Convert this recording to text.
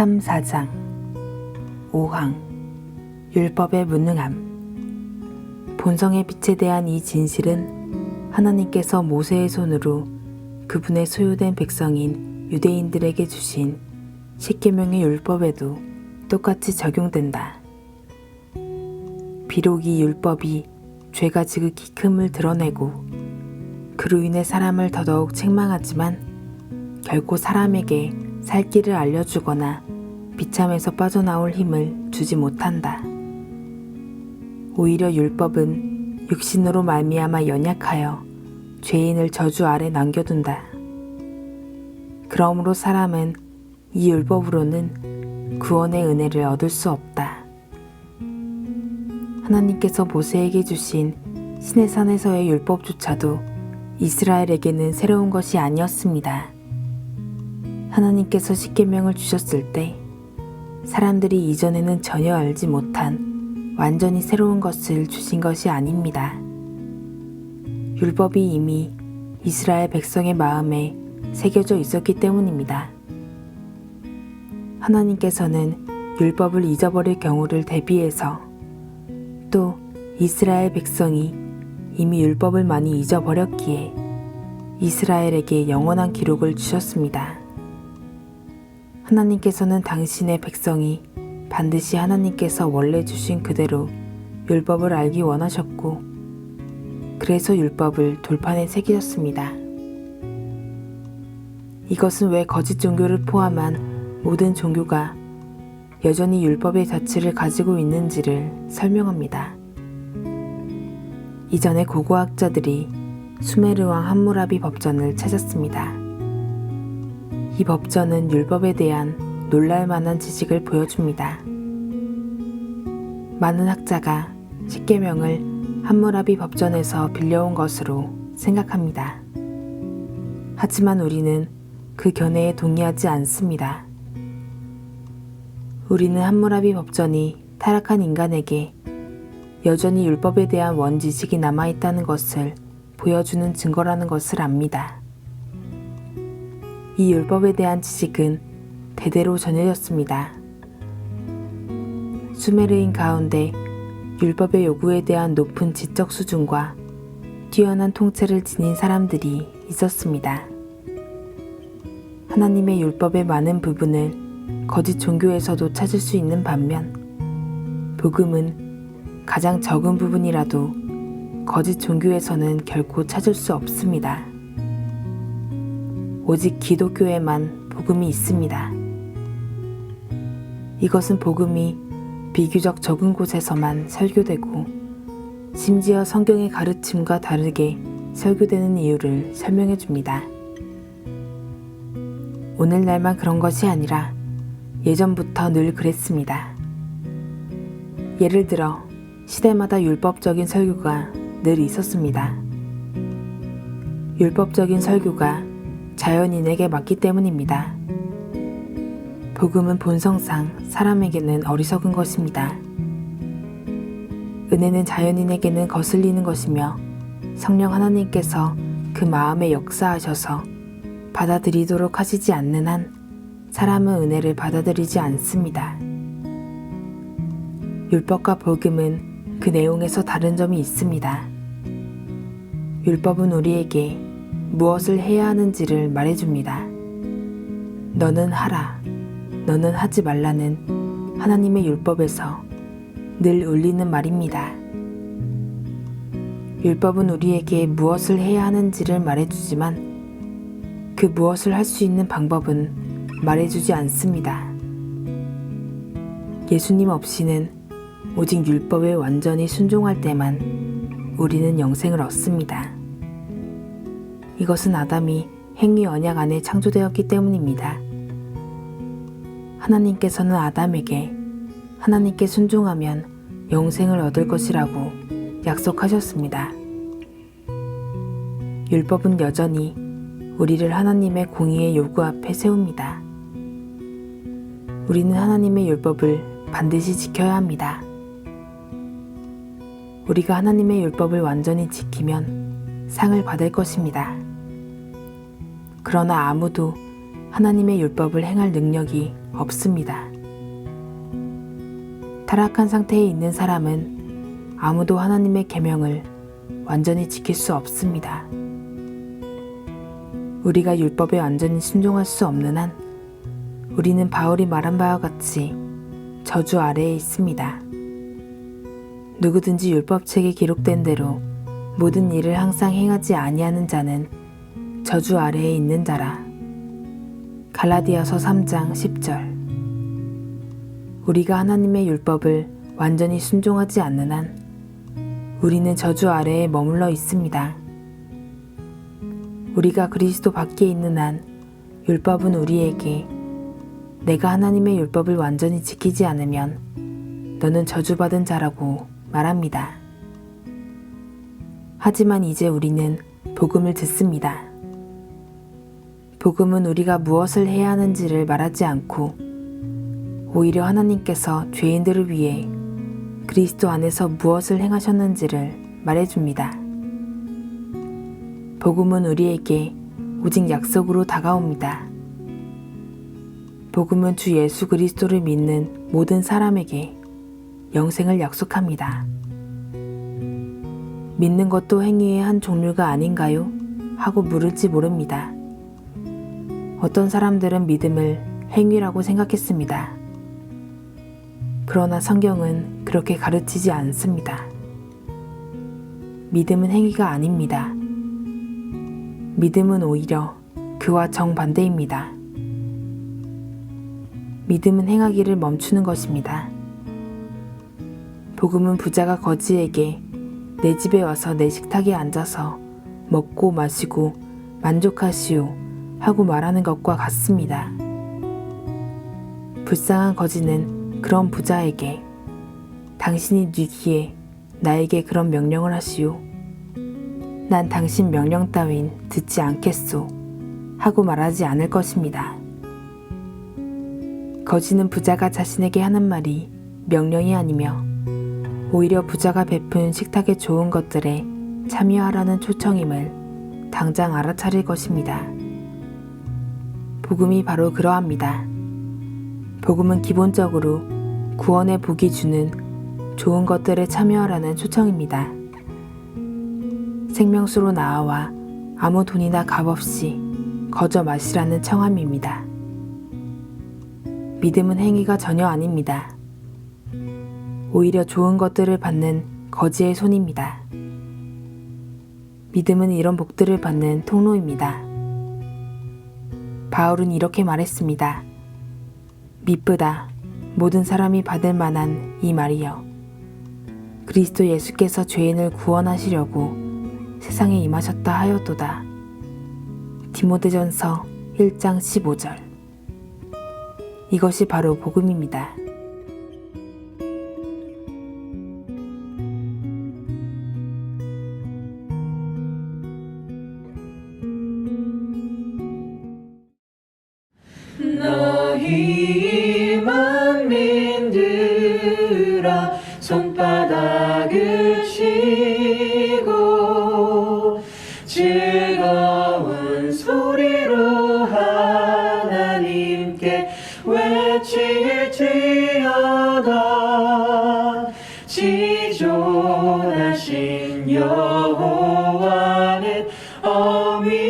삼 4장 5항 율법의 무능함 본성의 빛에 대한 이 진실은 하나님께서 모세의 손으로 그분의 소유된 백성인 유대인들에게 주신 십계명의 율법에도 똑같이 적용된다. 비록 이 율법이 죄가 지극히 큼을 드러내고 그로 인해 사람을 더더욱 책망하지만 결코 사람에게 살 길을 알려주거나 비참에서 빠져나올 힘을 주지 못한다. 오히려 율법은 육신으로 말미암아 연약하여 죄인을 저주 아래 남겨둔다. 그러므로 사람은 이 율법으로는 구원의 은혜를 얻을 수 없다. 하나님께서 모세에게 주신 시내산에서의 율법조차도 이스라엘에게는 새로운 것이 아니었습니다. 하나님께서 십계명을 주셨을 때 사람들이 이전에는 전혀 알지 못한 완전히 새로운 것을 주신 것이 아닙니다. 율법이 이미 이스라엘 백성의 마음에 새겨져 있었기 때문입니다. 하나님께서는 율법을 잊어버릴 경우를 대비해서 또 이스라엘 백성이 이미 율법을 많이 잊어버렸기에 이스라엘에게 영원한 기록을 주셨습니다. 하나님께서는 당신의 백성이 반드시 하나님께서 원래 주신 그대로 율법을 알기 원하셨고, 그래서 율법을 돌판에 새기셨습니다. 이것은 왜 거짓 종교를 포함한 모든 종교가 여전히 율법의 자취를 가지고 있는지를 설명합니다. 이전에 고고학자들이 수메르 왕 함무라비 법전을 찾았습니다. 이 법전은 율법에 대한 놀랄 만한 지식을 보여줍니다. 많은 학자가 십계명을 함무라비 법전에서 빌려온 것으로 생각합니다. 하지만 우리는 그 견해에 동의하지 않습니다. 우리는 함무라비 법전이 타락한 인간에게 여전히 율법에 대한 원지식이 남아있다는 것을 보여주는 증거라는 것을 압니다. 이 율법에 대한 지식은 대대로 전해졌습니다. 수메르인 가운데 율법의 요구에 대한 높은 지적 수준과 뛰어난 통찰을 지닌 사람들이 있었습니다. 하나님의 율법의 많은 부분을 거짓 종교에서도 찾을 수 있는 반면, 복음은 가장 적은 부분이라도 거짓 종교에서는 결코 찾을 수 없습니다. 오직 기독교에만 복음이 있습니다. 이것은 복음이 비교적 적은 곳에서만 설교되고 심지어 성경의 가르침과 다르게 설교되는 이유를 설명해 줍니다. 오늘날만 그런 것이 아니라 예전부터 늘 그랬습니다. 예를 들어 시대마다 율법적인 설교가 늘 있었습니다. 율법적인 설교가 자연인에게 맞기 때문입니다. 복음은 본성상 사람에게는 어리석은 것입니다. 은혜는 자연인에게는 거슬리는 것이며 성령 하나님께서 그 마음에 역사하셔서 받아들이도록 하시지 않는 한 사람은 은혜를 받아들이지 않습니다. 율법과 복음은 그 내용에서 다른 점이 있습니다. 율법은 우리에게 무엇을 해야 하는지를 말해줍니다. 너는 하라, 너는 하지 말라는 하나님의 율법에서 늘 울리는 말입니다. 율법은 우리에게 무엇을 해야 하는지를 말해주지만 그 무엇을 할 수 있는 방법은 말해주지 않습니다. 예수님 없이는 오직 율법에 완전히 순종할 때만 우리는 영생을 얻습니다. 이것은 아담이 행위 언약 안에 창조되었기 때문입니다. 하나님께서는 아담에게 하나님께 순종하면 영생을 얻을 것이라고 약속하셨습니다. 율법은 여전히 우리를 하나님의 공의의 요구 앞에 세웁니다. 우리는 하나님의 율법을 반드시 지켜야 합니다. 우리가 하나님의 율법을 완전히 지키면 상을 받을 것입니다. 그러나 아무도 하나님의 율법을 행할 능력이 없습니다. 타락한 상태에 있는 사람은 아무도 하나님의 계명을 완전히 지킬 수 없습니다. 우리가 율법에 완전히 순종할 수 없는 한 우리는 바울이 말한 바와 같이 저주 아래에 있습니다. 누구든지 율법책에 기록된 대로 모든 일을 항상 행하지 아니하는 자는 저주 아래에 있는 자라. 갈라디아서 3장 10절. 우리가 하나님의 율법을 완전히 순종하지 않는 한 우리는 저주 아래에 머물러 있습니다. 우리가 그리스도 밖에 있는 한 율법은 우리에게 내가 하나님의 율법을 완전히 지키지 않으면 너는 저주받은 자라고 말합니다. 하지만 이제 우리는 복음을 듣습니다. 복음은 우리가 무엇을 해야 하는지를 말하지 않고 오히려 하나님께서 죄인들을 위해 그리스도 안에서 무엇을 행하셨는지를 말해줍니다. 복음은 우리에게 오직 약속으로 다가옵니다. 복음은 주 예수 그리스도를 믿는 모든 사람에게 영생을 약속합니다. 믿는 것도 행위의 한 종류가 아닌가요? 하고 물을지 모릅니다. 어떤 사람들은 믿음을 행위라고 생각했습니다. 그러나 성경은 그렇게 가르치지 않습니다. 믿음은 행위가 아닙니다. 믿음은 오히려 그와 정반대입니다. 믿음은 행하기를 멈추는 것입니다. 복음은 부자가 거지에게 내 집에 와서 내 식탁에 앉아서 먹고 마시고 만족하시오 하고 말하는 것과 같습니다. 불쌍한 거지는 그런 부자에게 당신이 뉘기에 나에게 그런 명령을 하시오. 난 당신 명령 따윈 듣지 않겠소. 하고 말하지 않을 것입니다. 거지는 부자가 자신에게 하는 말이 명령이 아니며 오히려 부자가 베푼 식탁의 좋은 것들에 참여하라는 초청임을 당장 알아차릴 것입니다. 복음이 바로 그러합니다. 복음은 기본적으로 구원의 복이 주는 좋은 것들에 참여하라는 초청입니다. 생명수로 나아와 아무 돈이나 값 없이 거저 마시라는 청함입니다. 믿음은 행위가 전혀 아닙니다. 오히려 좋은 것들을 받는 거지의 손입니다. 믿음은 이런 복들을 받는 통로입니다. 바울은 이렇게 말했습니다. 미쁘다. 모든 사람이 받을 만한 이 말이여. 그리스도 예수께서 죄인을 구원하시려고 세상에 임하셨다 하였도다. 디모데전서 1장 15절. 이것이 바로 복음입니다. 손바닥을 치고 즐거운 소리로 하나님께 외칠지어다. 지존하신 여호와는 어미하시고